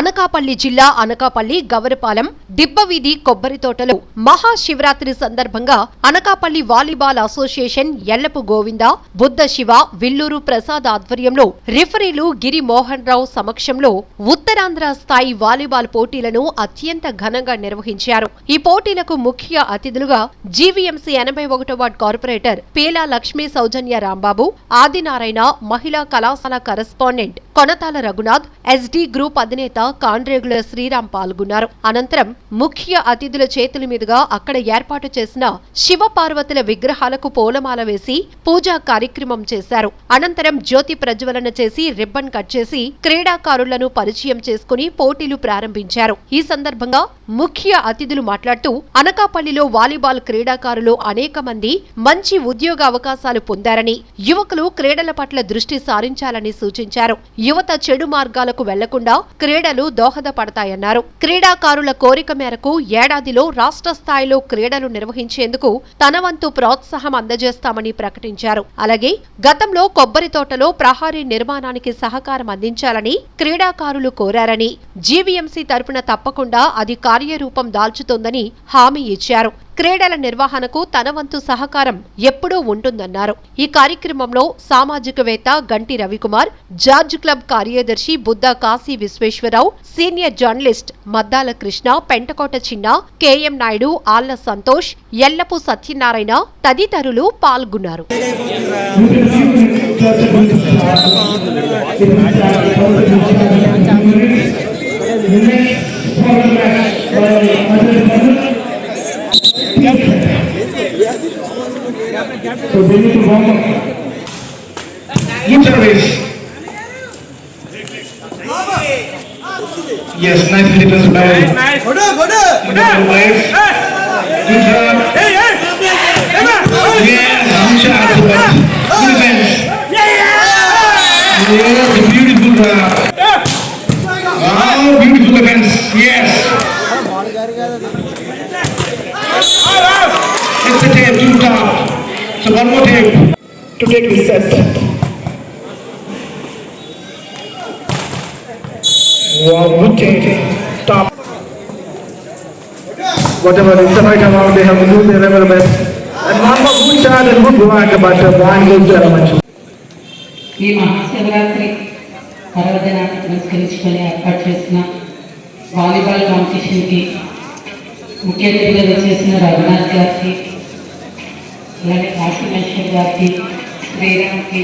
అనకాపల్లి జిల్లా అనకాపల్లి గవరపాలెం దిబ్బవీధి కొబ్బరి తోటలో. మహాశివరాత్రి సందర్భంగా అనకాపల్లి వాలీబాల్ అసోసియేషన్ ఎల్లపు గోవింద బుద్ధ శివ విల్లూరు ప్రసాద్ ఆధ్వర్యంలో రిఫరీలు గిరి మోహన్ రావు సమక్షంలో ఉత్తరాంధ్ర స్థాయి వాలీబాల్ పోటీలను అత్యంత ఘనంగా నిర్వహించారు. ఈ పోటీలకు ముఖ్య అతిథులుగా జీవీఎంసీ ఎనభై ఒకటో వార్డ్ కార్పొరేటర్ పేలా లక్ష్మీ సౌజన్య రాంబాబు ఆదినారాయణ మహిళా కళాశాల correspondent Konathala Raghunath SD group అధినేత కాండ్రేగుల శ్రీరామ్ పాల్గొన్నారు. అనంతరం ముఖ్య అతిథుల చేతుల మీదుగా అక్కడ ఏర్పాటు చేసిన శివ పార్వతుల విగ్రహాలకు పూలమాల వేసి పూజా కార్యక్రమం చేశారు. అనంతరం జ్యోతి ప్రజ్వలన చేసి రిబ్బన్ కట్ చేసి క్రీడాకారులను పరిచయం చేసుకుని పోటీలు ప్రారంభించారు. ఈ సందర్భంగా ముఖ్య అతిథులు మాట్లాడుతూ అనకాపల్లిలో వాలీబాల్ క్రీడాకారులు అనేక మంది మంచి ఉద్యోగ అవకాశాలు పొందారని యువకులు క్రీడల పట్ల దృష్టి సారించాలని సూచించారు. యువత చెడు మార్గాలకు వెళ్ళకుండా క్రీడలు దోహదపడతాయన్నారు. క్రీడాకారుల కోరిక మేరకు ఏడాదిలో రాష్ట్ర స్థాయిలో క్రీడలు నిర్వహించేందుకు తన వంతు ప్రోత్సాహం అందజేస్తామని ప్రకటించారు. అలాగే గతంలో కొబ్బరి తోటలో ప్రహారీ నిర్మాణానికి సహకారం అందించాలని క్రీడాకారులు కోరారని జీవీఎంసీ తరపున తప్పకుండా అది కార్యరూపం దాల్చుతోందని హామీ ఇచ్చారు. క్రీడల నిర్వహణకు తన వంతు సహకారం ఎప్పుడూ ఉంటుందన్నారు. ఈ కార్యక్రమంలో సామాజికవేత్త గంటి రవికుమార్ జార్జ్ క్లబ్ కార్యదర్శి Buddha Kasi Visweswararao senior journalist Maddala Krishna Pentakota Chinna KM Naidu ఆళ్ళ సంతోష్ ఎల్లపు సత్యనారాయణ తదితరులు పాల్గొన్నారు. So they need to warm up. Good service. Yes, nice defense by Nice. Good, good. Good players. Good job. Hey, hey. Yes, good shot. Good defense. Yes, beautiful. Oh, beautiful defense. Yes. One more tape to take this step. Wow, good tape. Top. Whatever is the right amount, they have to do their level best. And one more good shot and good work, but uh, one goes to much. ఈ మహాశివరాత్రి పర్వదినాన్ని పురస్కరించుకొని ఏర్పాటు చేసిన volleyball కాంపిటీషన్కి ముఖ్య అతిథిగా వచ్చేసిన రఘునాథ్ గారికి అలాగే కాశీమేశ్వర్ గారికి శ్రీరామ్కి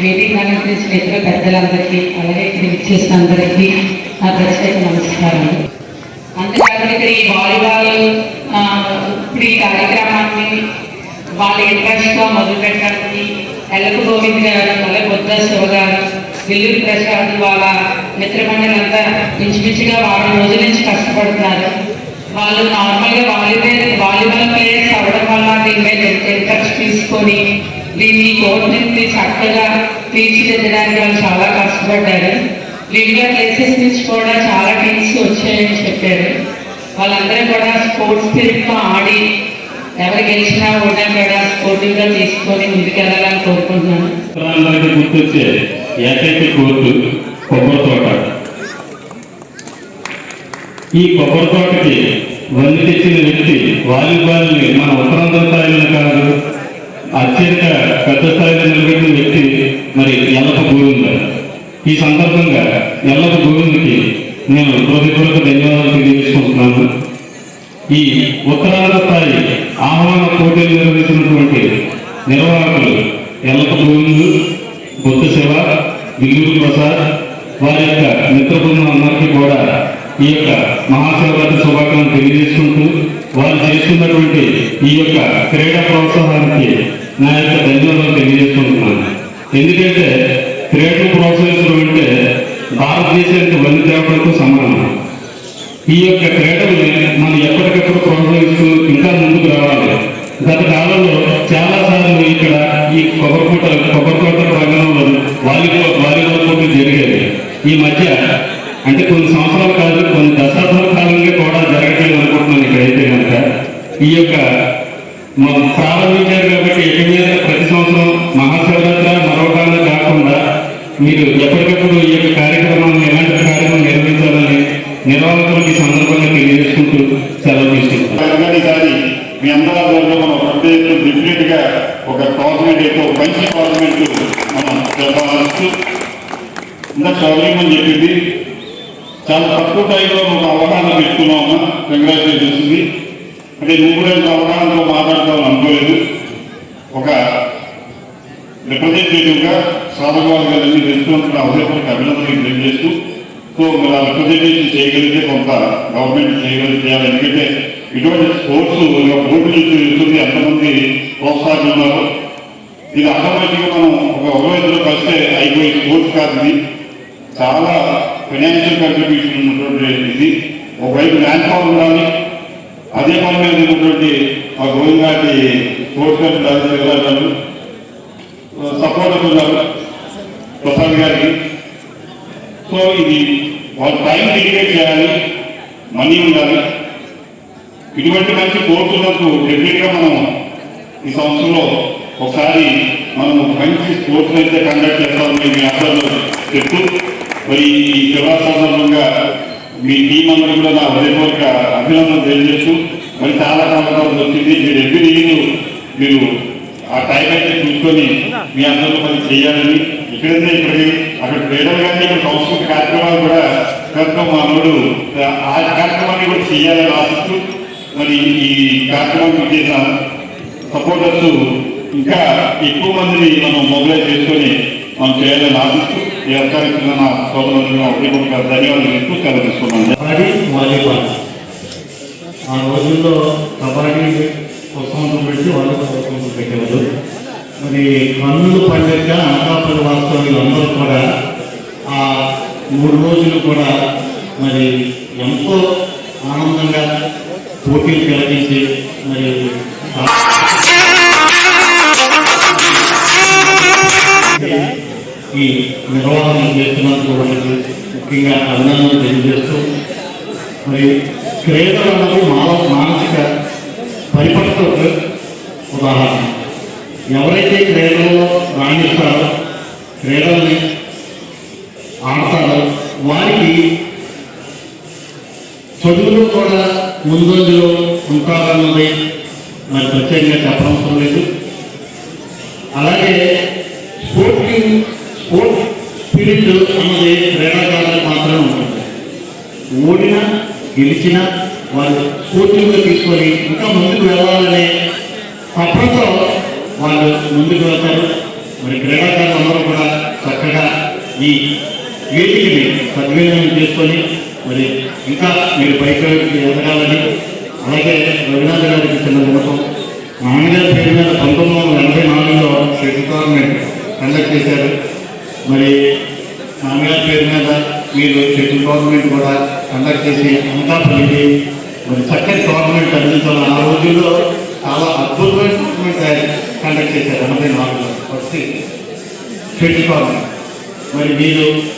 వేదిక అలంకరించిన ఇతర పెద్దలందరికీ అలాగే ఇక్కడ విచ్చేసిన అందరికీ నా ప్రత్యేక నమస్కారం అంతేకాకుండా ఇక్కడ ఈ వాలీబాల్ ఇప్పుడు ఈ కార్యక్రమాన్ని వాళ్ళ ఇంట్రెస్ట్గా మొదలు పెట్టడానికి ఎల్లపు గోవింద్ గారు అలాగే బుద్ధ శివ గారు విల్లుడి ప్రసాద్ వాళ్ళ మిత్రమండలి అంతా ఇంచుమించుగా వారం రోజుల నుంచి కష్టపడుతున్నారు. వాళ్ళు నార్మల్గా వాలీబాల్ వాలీబాల్ ప్లేయర్స్ అవ్వడం వల్ల దీని మీద ఇంట్రెస్ట్ తీసుకొని దీన్ని కోర్టుని చక్కగా తీర్చిదిద్దడానికి వాళ్ళు చాలా కష్టపడ్డారు. వివిధ ప్లేసెస్ నుంచి కూడా చాలా టీమ్స్ వచ్చాయని చెప్పారు. వాళ్ళందరూ కూడా స్పోర్ట్స్ స్పిరిట్తో ఆడి ఎవరు గెలిచినా కూడా కూడా స్పోర్టివ్గా తీసుకొని ముందుకెళ్ళాలని కోరుకుంటున్నాను. గుర్తొచ్చే ఏకైక కోర్టు కొబ్బరి తోట ఈ కొబ్బరి తోటకి వల్లి తెచ్చిన వ్యక్తి వాలీబాల్ని మన ఉత్తరాంధ్ర స్థాయిలో కాదు అత్యధిక పెద్ద స్థాయిలో నిలబెట్టిన వ్యక్తి మరి ఎల్లప్ప గోవింద. ఈ సందర్భంగా ఎల్లప్ప గోవిందకి నేను హృదయపూర్వక ధన్యవాదాలు తెలియజేసుకుంటున్నాను. ఈ ఉత్తరాంధ్ర స్థాయి ఆహ్వాన పోటీలు నిర్వహించినటువంటి నిర్వాహకులు ఎల్లప్ప గోవిందు బుద్ధ శివ విల్లూరు ప్రసాద్ వారి యొక్క మిత్ర బృందం అందరికీ కూడా ఈ యొక్క మహాశివరాత్రి శుభాకాంక్షలు తెలియజేసుకుంటూ వారు చేస్తున్నటువంటి ఈ యొక్క క్రీడా ప్రోత్సాహానికి నా యొక్క ధన్యవాదాలు తెలియజేసుకుంటున్నాను. ఎందుకంటే క్రీడను ప్రోత్సహించడం అంటే భారతదేశానికి వల్లి తేవడంతో సమానం. ఈ యొక్క క్రీడల్ని మనం ఎప్పటికప్పుడు ప్రోత్సహిస్తూ ఇంకా ముందుకు రావాలి. గత కాలంలో చాలా సార్లు ఇక్కడ ఈ కొబ్బరికోట కొబ్బరికోట ప్రాంగణంలో వాలీబాల్ వాలీబాల్ పోటీలు జరిగేవి ఈ మధ్య అంటే కొన్ని సంవత్సరాల కాదు ప్రారంభించారు కాబట్టి ఎక్కడ మీద ప్రతి సంవత్సరం మహాశివరాత్రి మరొకగా కాకుండా మీరు ఎప్పటికప్పుడు ఈ యొక్క కార్యక్రమాన్ని ఎలాంటి కార్యక్రమం నిర్వహించాలని నిర్వాహకులకు ఈ సందర్భంగా తెలియజేసుకుంటూ సెలవు తీసుకుంటాం ఈసారి మీ అందరి మనం ప్రత్యేక డెఫినెట్గా ఒక గవర్నమెంట్ అయితే ఒక మంచి గవర్నమెంట్ మనం చెప్పవచ్చు ఇంకా చదవమని అని చెప్పింది. చాలా తక్కువ టైంలో ఒక అవగాహన పెట్టుకున్నామా కంగ్రాచులేషన్స్ అంటే నువ్వు కూడా ఇంత అవగాహనతో మాట్లాడతామని అనుకోలేదు. ఒక రిప్రజెంటేటివ్గా గా సాధకవాది గారిని తెలుసుకుంటున్న అవసరం అభినందనలు తెలియజేస్తూ సో మీరు ఆ రిప్రజెంటేషన్ చేయగలిగితే కొంత గవర్నమెంట్ చేయగలిగి చేయాలి. ఎందుకంటే ఇటువంటి స్పోర్ట్స్ బోర్డు నుంచి వెళ్తుంది ఎంతమంది ప్రోత్సాహిస్తున్నారు ఇది ఆటోమేటిక్గా మనం ఒక ఒకవైపులో కలిస్తే అయిపోయే స్పోర్ట్స్ కాదు ఇది. చాలా ఫైనాన్షియల్ కంట్రిబ్యూషన్ ఉన్నటువంటి ఇది. ఒకవైపు ల్యాండ్ పవర్ ఉండాలి అదే పని మీద ఉన్నటువంటి ఆ గోవిందాటి కోర్టు గారు సపోర్ట్ ఉన్నారు ప్రసాద్ గారికి. సో ఇది వాళ్ళ టైం డెడికేట్ చేయాలి మనీ ఉండాలి. ఇటువంటి మంచి కోర్సులకు డెఫినెట్గా మనం ఈ సంవత్సరంలో ఒకసారి మనం మంచి స్పోర్ట్స్ అయితే కండక్ట్ చేస్తామని మీ అందరూ చెప్తూ మరి ఈ శివా సందర్భంగా మీ టీం అందరూ కూడా నా హృదయపూర్వక అభినందన తెలియజేస్తూ మరి చాలా కాలం వచ్చింది. మీరు ఎవ్రీ మీరు ఆ టైం అయితే చూసుకొని మీ అందరూ మనం చేయాలని ఇక్కడైతే ఇక్కడ అక్కడ క్రీడలు కానీ ఇక్కడ సంస్కృతి కార్యక్రమాలు కూడా కార్యక్రమం మా అల్లుడు ఆ కార్యక్రమాన్ని కూడా చేయాలని ఆశిస్తూ మరి ఈ కార్యక్రమం చేసిన సపోర్టర్స్ ఇంకా ఎక్కువ మందిని మనం మొబైల్ చేసుకొని మనం చేయాలని ఆశిస్తూ ఈ అవకాశం నా సోదరులు ఒకటి ఒక ధన్యవాదాలు చెప్తూ సెలవు తీసుకున్నాను ఆ రోజుల్లో కబడ్డీ కోసం పెట్టి వాలీబాల్ కోసం పెట్టేవారు మరి కన్నులు పండుగ అనకాపల్లి వాస్తవ్యులు అందరూ కూడా ఆ మూడు రోజులు కూడా మరి ఎంతో ఆనందంగా పోటీలు కలిగించి మరి ఈ నిర్వహణ చేస్తున్నందుకు వాళ్ళకి ముఖ్యంగా అభినందనలు తెలియజేస్తూ మరి క్రీడలు అన్నది మానవ మానసిక పరిపక్వతకు ఉదాహరణ. ఎవరైతే క్రీడల్లో రాణిస్తారో క్రీడల్ని ఆడతారో వారికి చదువులు కూడా ముందంజలో ఉంటారన్నది మరి ప్రత్యేకంగా చెప్పనవసరం లేదు. అలాగే స్పోర్టింగ్ స్పోర్ట్ స్పిరిట్ అన్నది క్రీడాకారులకు మాత్రమే ఉంటుంది. ఓడినా గెలిచినా వాళ్ళు స్ఫూర్తిగా తీసుకొని ఇంకా ముందుకు వెళ్ళాలనే తప్పతో వాళ్ళు ముందుకు వెళ్తారు. మరి క్రీడాకారులు అందరూ కూడా చక్కగా ఈ వేదికని సద్వినియోగం చేసుకొని మరి ఇంకా మీరు పైకి ఎదగాలని అలాగే రఘునాథ్ గారికి చిన్న వినపం నాన్నగారి పేరు మీద పంతొమ్మిది వందల ఎనభై నాలుగులో స్టేట్ గవర్నమెంట్ కండక్ట్ చేశారు. మరి నాన్నగారి పేరు మీద మీరు స్టేట్ గవర్నమెంట్ కూడా కండక్ట్ చేసి అంతా అనకాపల్లికి మరి చక్కటి గవర్నమెంట్ అందించాలి ఆ రోజుల్లో చాలా అద్భుతమైన టోర్నమెంట్ కండక్ట్ చేశారు. ఎనభై నాలుగులో. ఫస్ట్ షెడ్యూల్ గవర్నమెంట్ మరి మీరు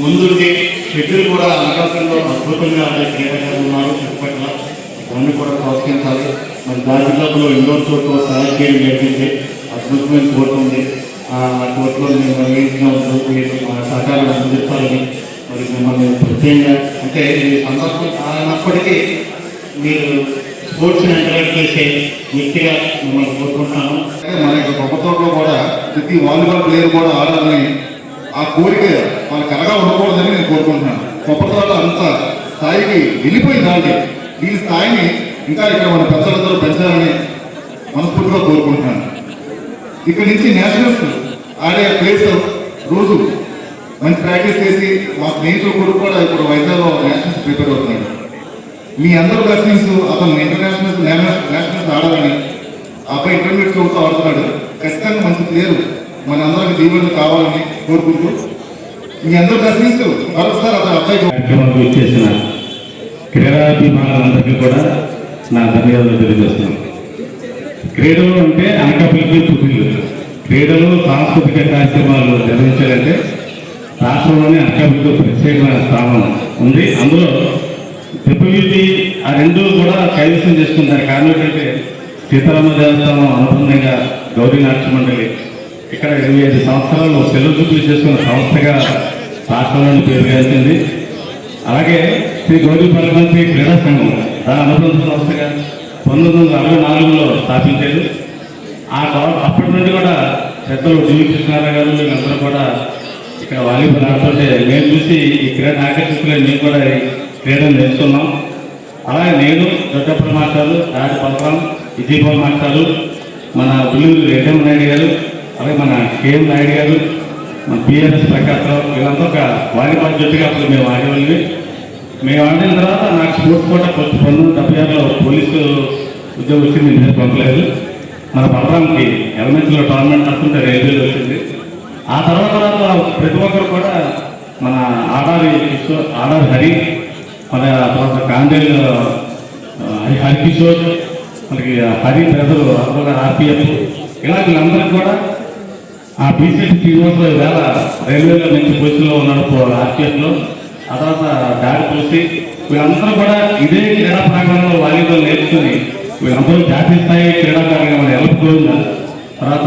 ముందుండి షెడ్యూల్ కూడా అవకాశంలో అద్భుతంగా ఆడే క్రీడాకారులు ఉన్నారు. చుట్టుపక్కల దాన్ని కూడా ప్రోత్సహించాలి. మరి దాదాపులో ఇండోర్ కోర్టు సెలెక్ట్ చేయడం జరిగింది. అద్భుతమైన కోర్టు ఉంది. ఆ కోర్టులో మేము నిర్వహించినప్పుడు మీరు సహకారం అందిస్తారని మరి మిమ్మల్ని ప్రత్యేకంగా అంటే ఈ సందర్భం కానప్పటికీ మీరు స్పోర్ట్స్ని ఎంకరేజ్ చేసే వ్యక్తిగా మిమ్మల్ని కోరుకుంటున్నాను మన యొక్క ప్రభుత్వంలో కూడా ప్రతి వాలీబాల్ ప్లేయర్ కూడా ఆడాలని ఆ కోరిక వాళ్ళకి కలగా ఉండకూడదని నేను కోరుకుంటున్నాను. కొప్పతోట అంత స్థాయికి వెళ్ళిపోయింది దాన్ని దీని స్థాయిని ఇంకా ఇక్కడ మన పెద్దలందరూ పెంచాలని మనస్ఫూర్తిగా కోరుకుంటున్నాను. ఇక్కడ నుంచి నేషనల్స్ ఆడే ప్లేస్ రోజు మంచి ప్రాక్టీస్ చేసి మా స్నేహితులు కొడుకు కూడా ఇప్పుడు వైజాగ్లో నేషనల్స్ ప్రిపేర్ అవుతున్నాడు మీ అందరు బ్లెస్సింగ్స్ అతను ఇంటర్నేషనల్ నేషనల్స్ ఆడాలని అబ్బాయి ఇంటర్మీడియట్ చదువుతూ ఆడుతున్నాడు. ఖచ్చితంగా మంచి ప్లేయర్ మన అందరికి జీవనం కావాలని కోరుకుంటూ మీ అందరూ బ్లెస్సింగ్స్ మరొకసారి అతను అబ్బాయి కార్యక్రమానికి వచ్చేసిన క్రీడాభిమానులందరికీ కూడా నా ధన్యవాదాలు తెలియజేస్తున్నాను. క్రీడలు అంటే అనకాపల్లికి పుట్టిల్లు క్రీడలు సాంస్కృతిక కార్యక్రమాలు నిర్వహించాలంటే రాష్ట్రంలోనే అనకాపల్లికి ప్రత్యేకమైన స్థానం ఉంది. అందులో ట్రిపుల్యూటీ ఆ రెండు కూడా కైవసం చేసుకుంటారు. కారణం ఏంటంటే సీతారామ దేవస్థానం అనుబంధంగా గౌరీ నాట్య మండలి ఇక్కడ ఇరవై ఐదు సంవత్సరాలు సెలవు చూపులు చేసుకున్న సంస్థగా రాష్ట్రంలోని పేరుగాల్చింది అలాగే శ్రీ గౌరీ పరమంత్రి క్రీడా సంఘం దాని అనుబంధ సంస్థగా పంతొమ్మిది వందల అరవై నాలుగులో స్థాపించారు. ఆ అప్పటి నుండి కూడా పెద్దలు జీవి కృష్ణారావు గారు వీళ్ళందరూ కూడా ఇక్కడ వాలీబాల్ ఆడుతుంటే మేము చూసి ఈ క్రీడ ఆకర్షితులై మేము కూడా ఈ క్రీడను నేర్చుకున్నాం. అలాగే నేను దొడ్డప్పల మాస్టారు రాజు బలరాం విజయపాల్ మాస్టారు మన ఉల్లూరు రెడ్డమ్మ నాయుడు గారు అలాగే మన కేఎం నాయుడు గారు మన పిఆర్ఎస్ ప్రకాశ్రావు వీళ్ళంతా ఒక వాలీబాల్ జట్టుగా అప్పుడు మేము ఆడేవాళ్ళవి మేము ఆడిన తర్వాత నాకు స్పోర్ట్స్ కూడా కొంచెం పంతొమ్మిది డెబ్బై ఆరులో పోలీసు ఉద్యోగం వచ్చింది నేను పంపలేదు. మన బలరాంకి ఎలిమెంట్స్లో టోర్నమెంట్ అనుకుంటే రైల్వేలో వచ్చింది. ఆ తర్వాత తర్వాత ప్రతి ఒక్కరు కూడా మన ఆడారి కిషోర్ ఆడారి హరి మన తర్వాత కాండేల్ హరి హరికిషోర్ మనకి హరి ప్రజలు అందరూ ఆర్పిఎఫ్ ఇలా వీళ్ళందరికీ కూడా ఆ బీసీసీ శ్రీనివాస వేళ రైల్వేలో మంచి పొజిషన్లో ఉన్నాడు ఆర్పిఎఫ్లో. ఆ తర్వాత దాడి చూసి వీళ్ళందరూ కూడా ఇదే క్రీడా ప్రాంగణంలో వాలీబాల్ నేర్చుకుని వీళ్ళందరూ జాతీయ స్థాయి క్రీడాకారులుగా మనం ఎలపి తర్వాత